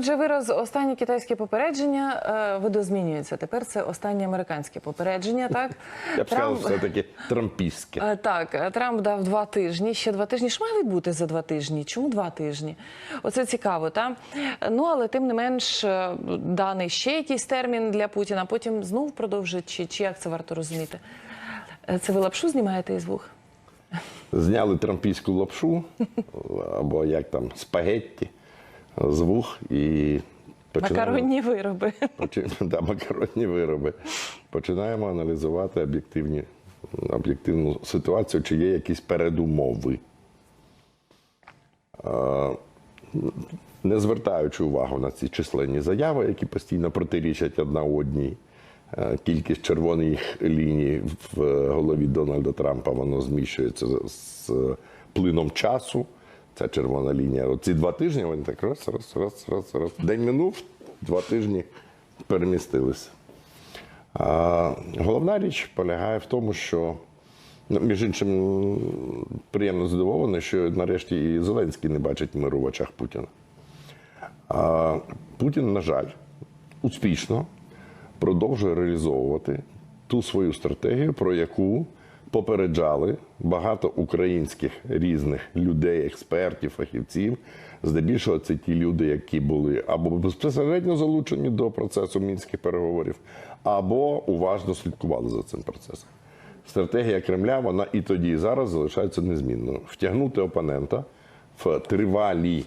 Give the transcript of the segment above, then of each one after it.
Отже, вираз останні китайські попередження е, видозмінюється. Тепер це останні американські попередження. Так Я б сказав, Трамп- все-таки трампістське. Е, Так, е, Трамп дав два тижні. Ще два тижні. Що має відбути за два тижні? Чому два тижні? Оце цікаво, так? Ну але тим не менш даний ще якийсь термін для Путіна. Потім знов продовжить, чи, чи як це варто розуміти? Це ви лапшу знімаєте із вух? Зняли трампійську лапшу, або як там, спагетті з вух і починаємо, Макаронні вироби. почи- да, макаронні вироби. Починаємо аналізувати об'єктивні, об'єктивну ситуацію, чи є якісь передумови. Не звертаючи увагу на ці численні заяви, які постійно протирічать одна одній. Е, Кількість червоних ліній в голові Дональда Трампа воно зміщується з плином часу. Ця червона лінія. Оці два тижні вони так раз, раз, раз, раз, раз. День минув, два тижні перемістилися. А, головна річ полягає в тому, що, ну, між іншим, приємно здивований, що нарешті і Зеленський не бачить миру в очах Путіна. А Путін, на жаль, успішно продовжує реалізовувати ту свою стратегію, про яку попереджали багато українських різних людей, експертів, фахівців. Здебільшого це ті люди, які були або безпосередньо залучені до процесу мінських переговорів, або уважно слідкували за цим процесом. Стратегія Кремля вона і тоді, і зараз залишається незмінною. Втягнути опонента в тривалі,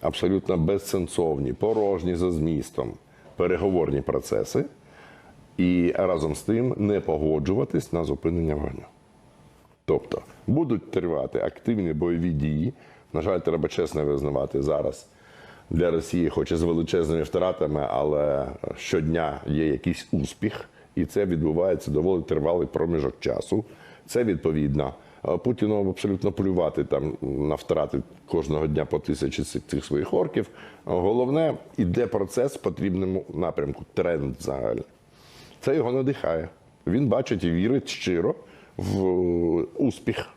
абсолютно безсенсовні, порожні за змістом переговорні процеси, і разом з тим не погоджуватись на зупинення вогню. Тобто будуть тривати активні бойові дії. На жаль, треба чесно визнавати зараз. Для Росії, хоч і з величезними втратами, але щодня є якийсь успіх, і це відбувається доволі тривалий проміжок часу. Це відповідно. е, Путіну абсолютно плювати там на втрати кожного дня по тисячі цих своїх орків. Головне, іде процес в потрібному напрямку, тренд взагалі. Це його надихає. Він бачить і вірить щиро в е, успіх.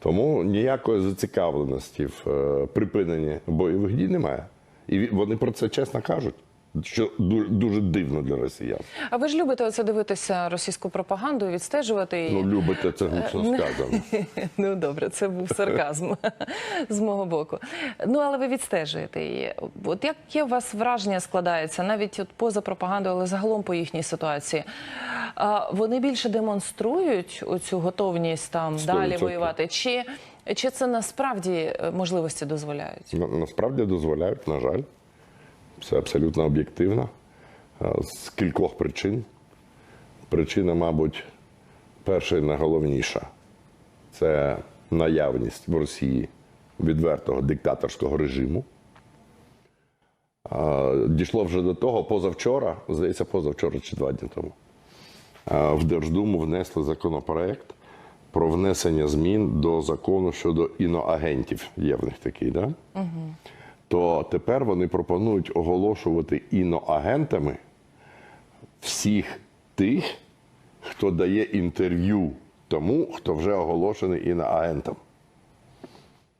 Тому ніякої зацікавленості в е, припиненні бойових дій немає. І вони про це чесно кажуть, що дуже дивно для росіян. А ви ж любите оце дивитися російську пропаганду відстежувати її? Ну, любите це гучно сказано. Ну добре, це був сарказм з мого боку. Ну але ви відстежуєте її. От яке у вас враження складається, навіть от поза пропагандою, але загалом по їхній ситуації? А, вони більше демонструють оцю готовність там Сто далі воювати, чи, чи це насправді е, можливості дозволяють? На- Насправді дозволяють, на жаль. Це абсолютно об'єктивно. Е, З кількох причин. Причина, мабуть, перша і найголовніша це наявність в Росії відвертого диктаторського режиму. Е, Дійшло вже до того позавчора, здається, позавчора чи два дні тому. е, В Держдуму внесли законопроект про внесення змін до закону щодо іноагентів. Є в них такий, да? То тепер вони пропонують оголошувати іноагентами всіх тих, хто дає інтерв'ю тому, хто вже оголошений іноагентом.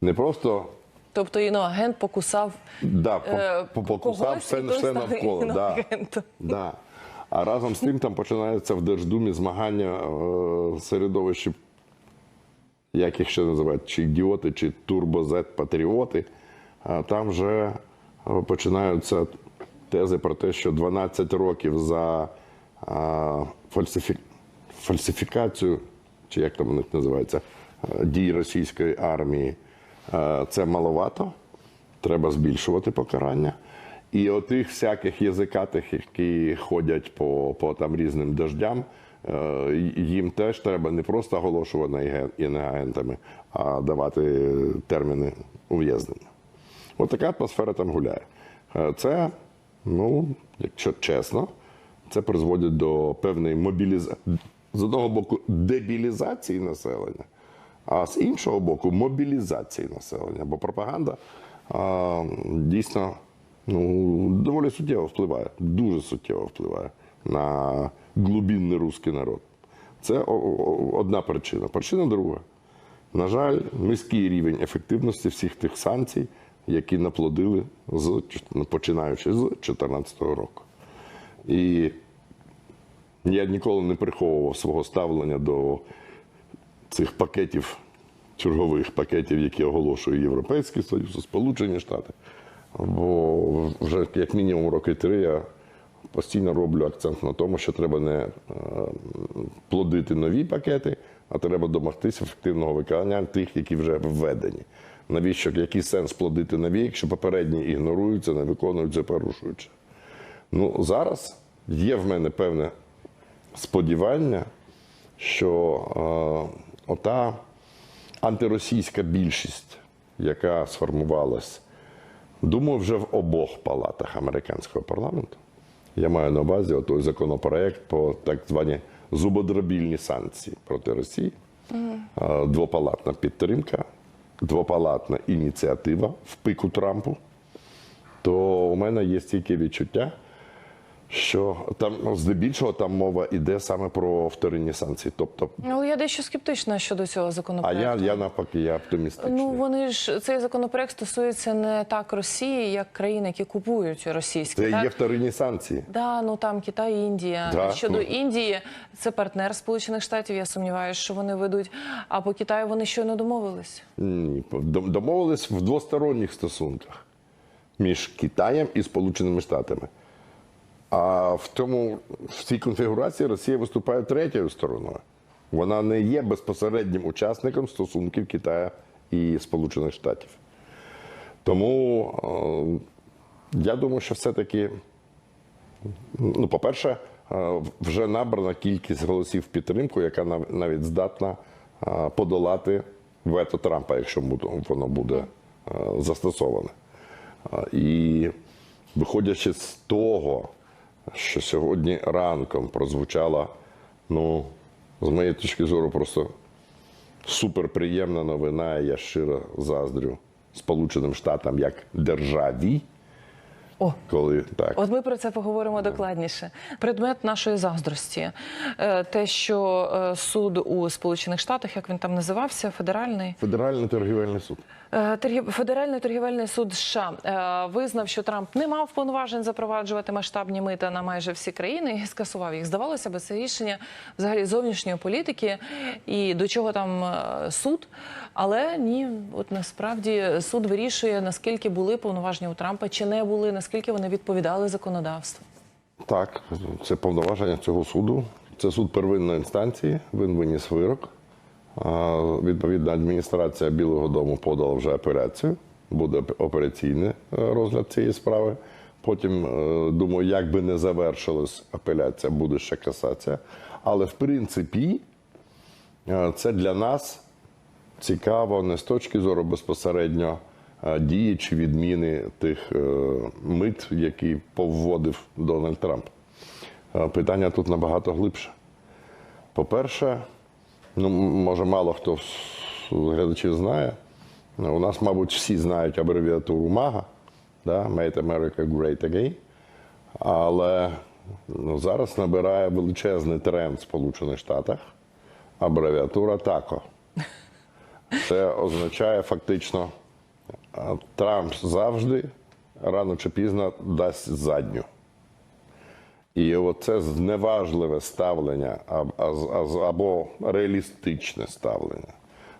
Не просто Тобто іноагент покусав да, е, по- по- покусав когось, все, і все навколо. Да, да. А разом з тим там починається в Держдумі змагання е, середовищі, як їх ще називають, чи ідіоти, чи турбозет-патріоти. Там вже е, починаються тези про те, що 12 років за фальсифі... фальсифікацію, чи як там у них називається, е, дій російської армії, е, це маловато. Треба збільшувати покарання. І отих всяких язикатих, які ходять по, по там різним дождям, їм теж треба не просто оголошувати іноагентами, а давати терміни ув'язнення. От атмосфера там гуляє. Е, Це, ну, якщо чесно, це призводить до певної мобілізації. З одного боку, дебілізації населення, а з іншого боку, мобілізації населення. Бо пропаганда а, дійсно ну, доволі суттєво впливає, дуже суттєво впливає на глубинний русський народ. Це одна причина. Причина друга. На жаль, низький рівень ефективності всіх тих санкцій, які наплодили з ну, починаючи з 2014 року. І я ніколи не приховував свого ставлення до цих пакетів, чергових пакетів, які оголошує Європейський Союз, Сполучені Штати. Бо вже як мінімум роки три я постійно роблю акцент на тому, що треба не е, плодити нові пакети, а треба домогтися ефективного виконання тих, які вже введені. Навіщо який сенс плодити нові, якщо попередні ігноруються, не виконуються, порушуються? Ну, зараз є в мене певне сподівання, що е, ота антиросійська більшість, яка сформувалась, думаю, вже в обох палатах американського парламенту. Я маю на увазі той законопроект по так звані зубодробільні санкції проти Росії, Е, двопалатна підтримка, двопалатна ініціатива в пику Трампу то у мене є стільки відчуття, що там ну, здебільшого там мова йде саме про вторинні санкції. Тобто, Але я дещо скептична щодо цього а законопроекту. я, я навпаки, я оптимістичний. Ну вони ж цей законопроект стосується не так Росії, як країн, які купують російські. Це так? є вторинні санкції. Да, ну там Китай, Індія. Да, Щодо ну. Індії, це партнер Сполучених Штатів. Я сумніваюся, що вони ведуть. А по Китаю вони щойно домовились. Ні, дом- домовились в двосторонніх стосунках між Китаєм і Сполученими Штатами. А в тому в цій конфігурації Росія виступає третьою стороною. Вона не є безпосереднім учасником стосунків Китаю і Сполучених Штатів. Тому е, я думаю, що все-таки, ну, по-перше, е, вже набрана кількість голосів підтримку, яка навіть здатна е, подолати вето Трампа, якщо воно буде застосоване. І виходячи з того, що сьогодні ранком прозвучала, ну, з моєї точки зору, просто суперприємна новина, і я щиро заздрю Сполученим Штатам як державі, О, коли так. От ми про це поговоримо докладніше. Предмет нашої заздрості, Е, те, що е, суд у Сполучених Штатах, як він там називався, федеральний Федеральний торгівельний суд. Е, Федеральний торгівельний суд США е, визнав, що Трамп не мав повноважень запроваджувати масштабні мита на майже всі країни і скасував їх. Здавалося б, це рішення взагалі зовнішньої політики і до чого там е, суд. Але ні, от насправді суд вирішує, наскільки були повноваження у Трампа чи не були, наскільки вони відповідали законодавству. Так, це повноваження цього суду. Це суд первинної інстанції. Він виніс вирок. Відповідна адміністрація Білого Дому подала вже апеляцію. Буде операційний е, розгляд цієї справи. Потім, е, думаю, як би не завершилась апеляція, буде ще касація. Але в принципі, е, це для нас цікаво не з точки зору безпосередньо дії чи відміни тих мит, які повводив Дональд Трамп. Питання тут набагато глибше. По-перше, ну, може, мало хто з глядачів знає. У нас, мабуть, всі знають абревіатуру МАГА, да? Make America Great Again. Але ну, зараз набирає величезний тренд в Сполучених Штатах абревіатура ТАКО. Це означає фактично, Трамп завжди рано чи пізно дасть задню. І оце зневажливе ставлення або реалістичне ставлення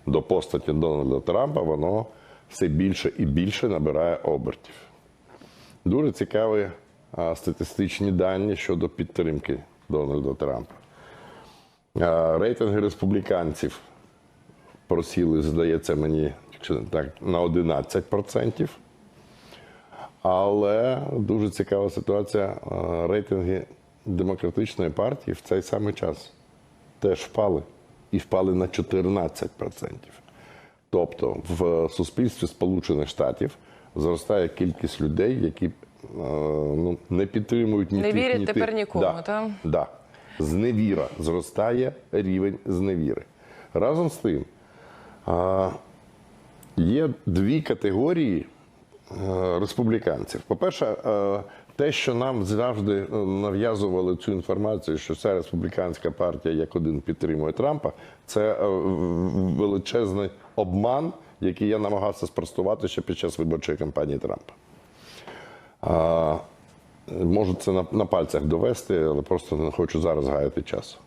до постаті Дональда Трампа, воно все більше і більше набирає обертів. Дуже цікаві статистичні дані щодо підтримки Дональда Трампа. Рейтинги республіканців просіли, здається мені, так, на 11%. Але дуже цікава ситуація. е, Рейтинги демократичної партії в цей самий час теж впали. І впали на 14%. Тобто в суспільстві Сполучених Штатів зростає кількість людей, які е, ну, не підтримують ні Не вірять ні тепер нікому, да, та? Да. Зневіра. Зростає рівень зневіри. Разом з тим, а, є дві категорії е, республіканців. По-перше, е, те, що нам завжди е, нав'язували цю інформацію, що ця республіканська партія як один підтримує Трампа, це е, величезний обман, який я намагався спростувати ще під час виборчої кампанії Трампа. Можу це на, на пальцях довести, але просто не хочу зараз гаяти часу.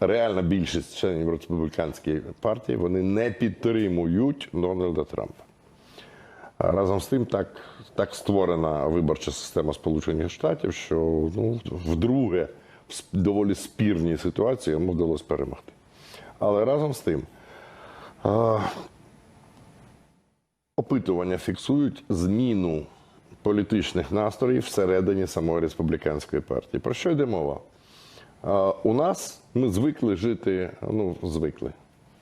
Реальна більшість членів республіканської партії вони не підтримують Дональда Трампа. Разом з тим, так, так створена виборча система Сполучених Штатів, що ну, вдруге в доволі спірній ситуації йому вдалося перемогти. Але разом з тим, опитування фіксують зміну політичних настроїв всередині самої республіканської партії. Про що йде мова? У нас ми звикли жити, ну, звикли.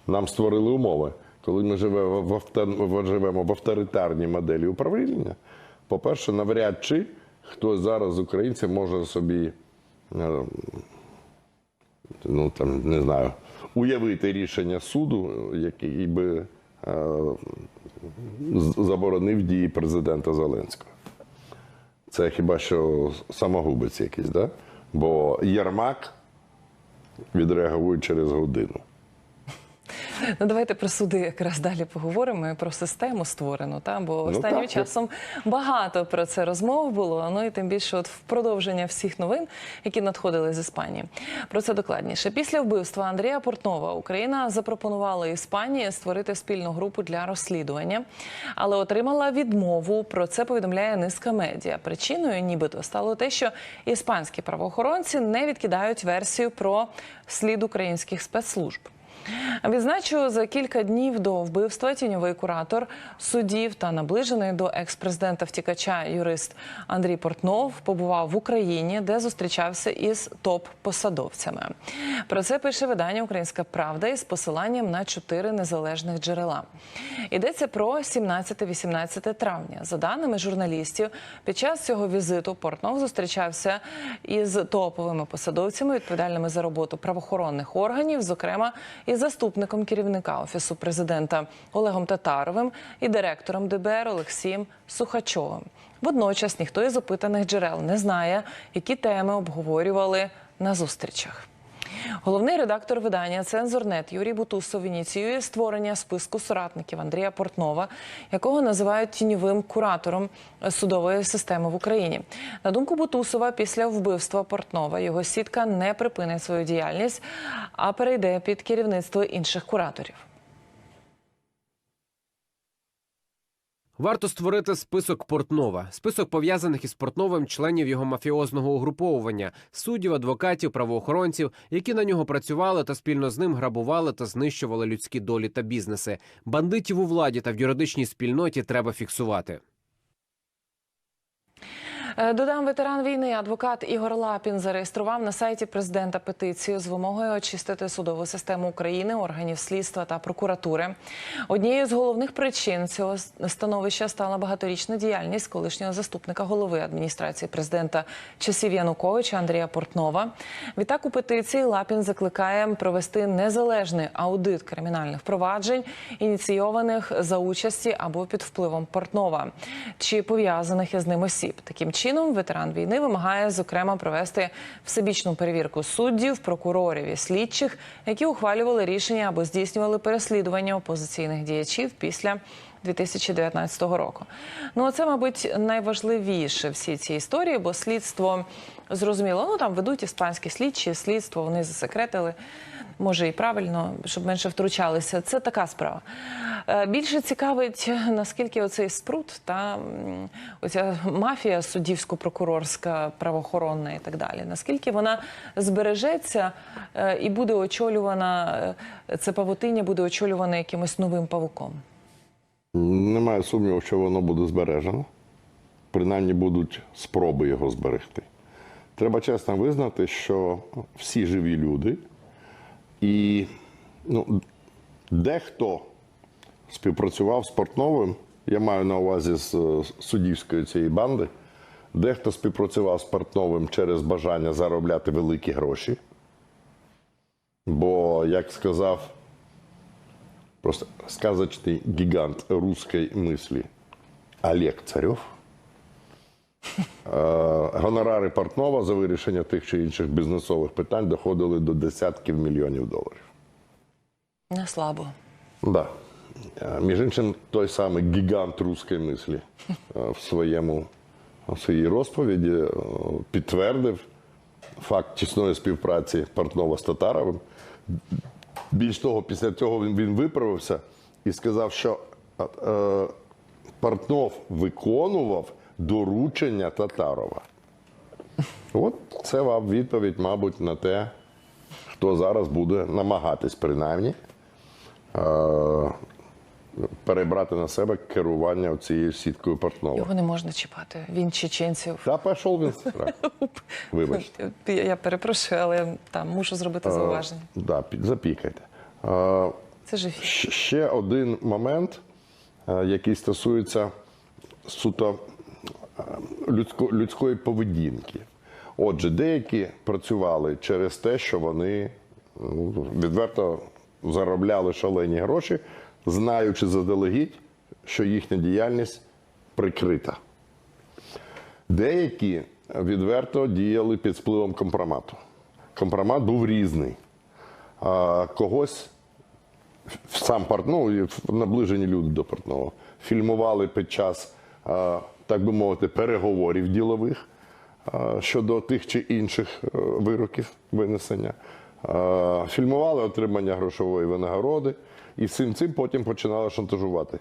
Нам створили умови. Коли ми живемо в, авто- живемо в авторитарній моделі управління, по-перше, навряд чи хтось зараз з може собі, е, ну там не знаю, уявити рішення суду, який би е, заборонив дії президента Зеленського. Це хіба що самогубець якийсь, да? Бо Єрмак відреагує через годину. Ну, давайте про суди якраз далі поговоримо і про систему створену. Та? Бо Ну, останнім так. часом багато про це розмов було. Ну і тим більше, от в продовження всіх новин, які надходили з Іспанії. Про це докладніше. Після вбивства Андрія Портнова Україна запропонувала Іспанії створити спільну групу для розслідування, але отримала відмову. Про це повідомляє низка медіа. Причиною, нібито, стало те, що іспанські правоохоронці не відкидають версію про слід українських спецслужб. Відзначу, за кілька днів до вбивства тіньовий куратор судів та наближений до екс-президента втікача юрист Андрій Портнов побував в Україні, де зустрічався із топ-посадовцями. Про це пише видання Українська Правда із посиланням на чотири незалежних джерела. Йдеться про 17-18 травня. За даними журналістів, під час цього візиту Портнов зустрічався із топовими посадовцями, відповідальними за роботу правоохоронних органів, зокрема із заступником керівника офісу президента Олегом Татаровим і директором ДБР Олексієм Сухачовим. Водночас ніхто із опитаних джерел не знає, які теми обговорювали на зустрічах. Головний редактор видання Цензорнет Юрій Бутусов ініціює створення списку соратників Андрія Портнова, якого називають тіньовим куратором судової системи в Україні. На думку Бутусова, після вбивства Портнова його сітка не припинить свою діяльність, а перейде під керівництво інших кураторів. Варто створити список Портнова, список пов'язаних із Портновим членів його мафіозного угруповування, суддів, адвокатів, правоохоронців, які на нього працювали та спільно з ним грабували та знищували людські долі та бізнеси. Бандитів у владі та в юридичній спільноті треба фіксувати. Е, Додам ветеран війни, адвокат Ігор Лапін зареєстрував на сайті президента петицію з вимогою очистити судову систему України, органів слідства та прокуратури. Однією з головних причин цього становища стала багаторічна діяльність колишнього заступника голови адміністрації президента часів Януковича Андрія Портнова. Відтак у петиції Лапін закликає провести незалежний аудит кримінальних проваджень, ініційованих за участі або під впливом Портнова чи пов'язаних із ним осіб. Таким чином, ветеран війни вимагає зокрема провести всебічну перевірку суддів, прокурорів і слідчих, які ухвалювали рішення або здійснювали переслідування опозиційних діячів після 2019 року. Ну це, мабуть, найважливіше всі ці історії, бо слідство зрозуміло, ну там ведуть іспанські слідчі, слідство вони засекретили. Може і правильно, щоб менше втручалися. Це така справа. Е, Більше цікавить, наскільки оцей спрут та оця мафія суддівсько-прокурорська, правоохоронна і так далі. Наскільки вона збережеться е, і буде очолювана, е, це павутиння буде очолюване якимось новим павуком. Немає сумніву, що воно буде збережено. Принаймні будуть спроби його зберегти. Треба чесно визнати, що всі живі люди, і ну, дехто співпрацював з Портновим, я маю на увазі з суддівської цієї банди, дехто співпрацював з Портновим через бажання заробляти великі гроші. Бо, як сказав просто сказочный гигант русской мысли Олег Царев. е, Гонорари Портнова за вирішення тих чи інших бізнесових питань доходили до десятків мільйонів доларів. Не слабо. Да. Е, Між іншим, той самий гігант руської мислі е, в своєму в своїй розповіді е, підтвердив факт тісної співпраці Портнова з Татаровим. Більш того, після цього він, він виправився і сказав, що е, Портнов виконував доручення Татарова. От це вам відповідь, мабуть, на те, хто зараз буде намагатись принаймні е, перебрати на себе керування цією сіткою Портнова. Його не можна чіпати. Він чеченців. Та пішов він страх. Вибачте. Я, перепрошую, але там мушу зробити зауваження. Да, під- запікайте. Е, Це ж Ще один момент, е, який стосується суто е, людсько- людської поведінки. Отже, деякі працювали через те, що вони ну, відверто заробляли шалені гроші, знаючи заздалегідь, що їхня діяльність прикрита. Деякі відверто діяли під впливом компромату. Компромат був різний. А, когось сам Портнов наближені люди до Портнова фільмували під час, так би мовити, переговорів ділових щодо тих чи інших е, вироків винесення. Фільмували отримання грошової винагороди і всім цим потім починали шантажувати.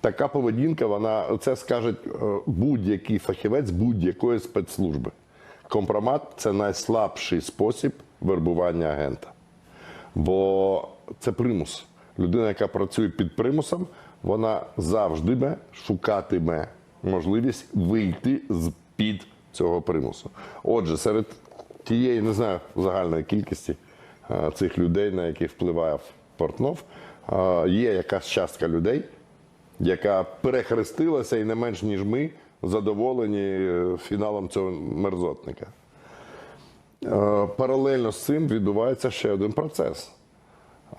Така поведінка, вона це скаже е, будь-який фахівець будь-якої спецслужби. Компромат це найслабший спосіб вербування агента. Бо це примус. Людина, яка працює під примусом, вона завжди шукатиме можливість вийти з під цього примусу. Отже, серед тієї, не знаю, загальної кількості е, цих людей, на яких впливає Портнов, є якась частка людей, яка перехрестилася і не менш ніж ми задоволені е, фіналом цього мерзотника. Е, Паралельно з цим відбувається ще один процес.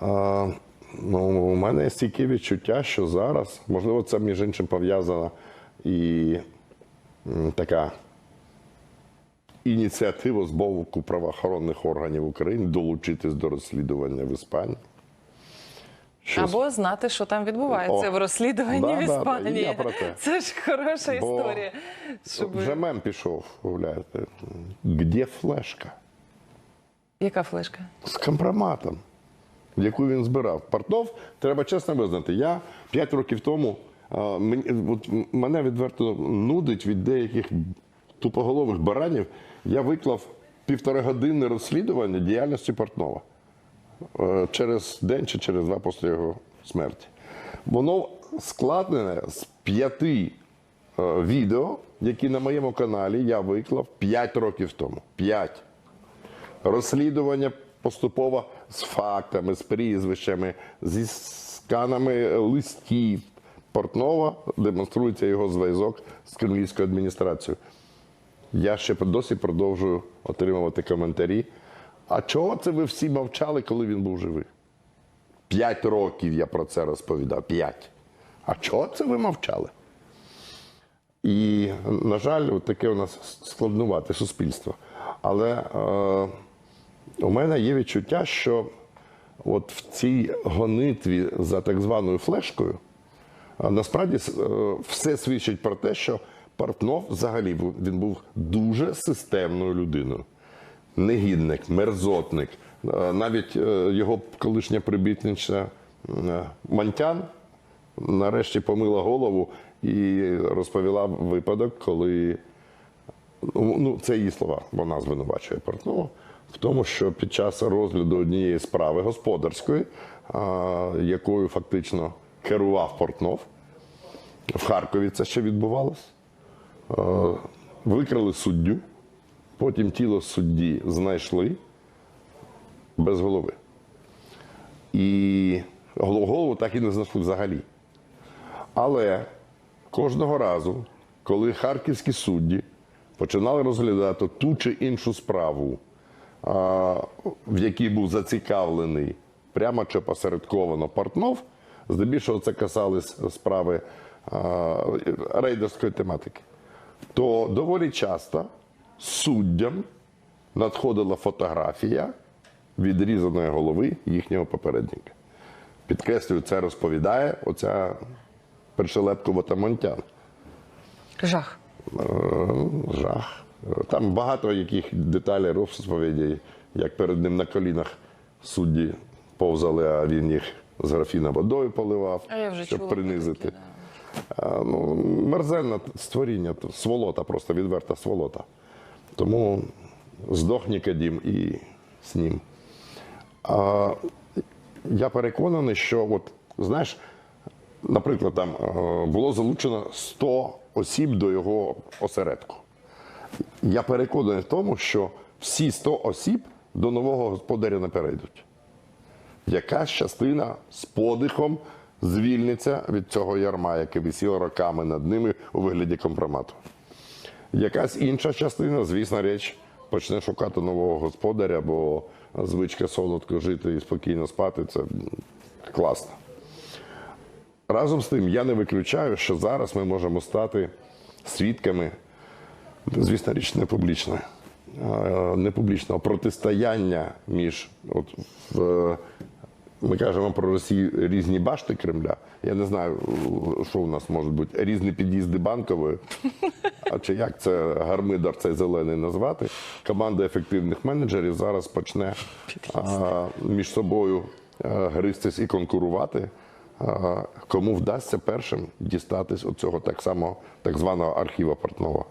Е, Ну, у мене є стійке відчуття, що зараз, можливо, це між іншим пов'язана і така ініціатива з боку правоохоронних органів України долучитись до розслідування в Іспанії. Що Або знати, що там відбувається О, в розслідуванні да, в да, да, Іспанії. про те. Це ж хороша Бо історія. Щоб... Вже мем пішов, гуляєте. Де флешка? Яка флешка? З компроматом, яку він збирав. Портнов, треба чесно визнати, я 5 років тому мені, от, мене відверто нудить від деяких тупоголових баранів. Я виклав півторагодинне розслідування діяльності Портнова через день чи через два після його смерті. Воно складене з п'яти е, відео, які на моєму каналі я виклав 5 років тому. 5 розслідування поступово з фактами, з прізвищами, зі сканами листів. Портнова демонструється його зв'язок з кремлівською адміністрацією. Я ще досі продовжую отримувати коментарі. А чого це ви всі мовчали, коли він був живий? П'ять років я про це розповідав. П'ять. А чого це ви мовчали? І, на жаль, таке у нас складнувате суспільство. Але е, у мене є відчуття, що от в цій гонитві за так званою флешкою насправді е, все свідчить про те, що Портнов взагалі він був дуже системною людиною. Негідник, мерзотник. Е, Навіть е, його колишня прибітниця е, Монтян нарешті помила голову і розповіла випадок, коли Ну, ну, це її слова. Вона звинувачує Портнова в тому, що під час розгляду однієї справи господарської, якою фактично керував Портнов, в Харкові це ще відбувалось. а, Викрали суддю, потім тіло судді знайшли без голови. І голову так і не знайшли взагалі. Але кожного разу, коли харківські судді починали розглядати ту чи іншу справу, в якій був зацікавлений прямо чи посередковано Портнов, здебільшого це касались справи рейдерської тематики, то доволі часто суддям надходила фотографія відрізаної голови їхнього попередника. Підкреслюю, це розповідає оця першелепкова Тамонтян. Жах. Е, Жах. Там багато яких деталей розповідей, як перед ним на колінах судді повзали, а він їх з графіна водою поливав, щоб чула принизити. А, ну, мерзенне створіння, сволота, просто відверта сволота. Тому здох Нікодім і з ним. А, я переконаний, що, от, знаєш, наприклад, там е, було залучено 100 осіб до його осередку. Я переконаний в тому, що всі 100 осіб до нового господаря не перейдуть. Якась частина з подихом звільниться від цього ярма, яке висіло роками над ними у вигляді компромату. Якась інша частина, звісно, річ, почне шукати нового господаря, бо звичка солодко жити і спокійно спати це класно. Разом з тим, я не виключаю, що зараз ми можемо стати свідками, звісно, річ не публічна, е, не публічного протистояння між от, в, ми кажемо про Росію різні башти Кремля. Я не знаю, що у нас можуть бути різні під'їзди банкової. А чи як це гармидар цей зелений назвати? Команда ефективних менеджерів зараз почне а, між собою а, гристись і конкурувати. А, кому вдасться першим дістатись оцього так само так званого архіва портного.